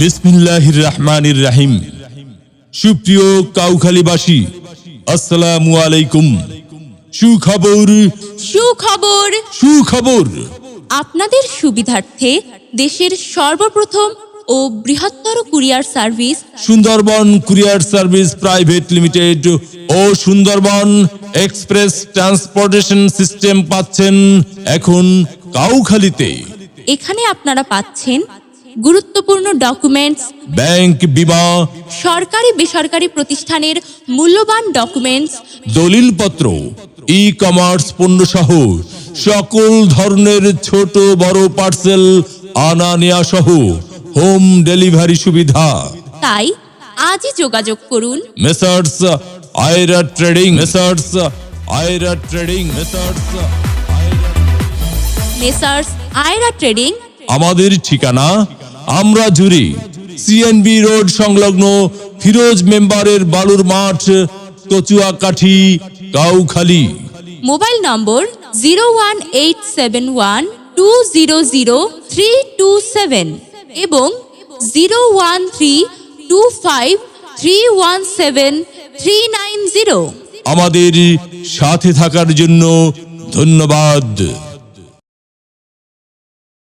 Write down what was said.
বিসমিল্লাহির রহমানির রাহিম সুপ্রিয় কাউখালীবাসী আসসালামু আলাইকুম। সুখবর? সুখবর। সুখবর। আপনাদের সুবিধার্থে দেশের সর্বপ্রথম ও বৃহত্তর courier service Sundarban courier service private limited ও সুন্দরবন এক্সপ্রেস ট্রান্সপোর্টেশন সিস্টেম পাচ্ছেন এখন কাউখালীতে। এখানে আপনারা পাচ্ছেন গুরুত্বপূর্ণ ডকুমেন্টস ব্যাংক বিমা সরকারি বেসরকারি প্রতিষ্ঠানের মূল্যবান ডকুমেন্টস দলিলপত্র ই কমার্স পণ্য সহ সকল ধরনের ছোট বড় পার্সেল আনা নেয়া সহ হোম ডেলিভারি সুবিধা। তাই আজই যোগাযোগ করুন। Messrs Ayra trading Messrs Ayra trading Messrs Messrs Ayra trading আমাদের ঠিকানা আমরা জুড়ি। সিএনবি রোড সংলগ্ন ফিরোজ মেম্বারের বালুর মাঠ Kachuakathi Kaukhali mobile number zero one eight seven one two zero zero three two seven এবং zero one three two five three one seven three nine zero. আমাদের সাথে থাকার জন্য ধন্যবাদ।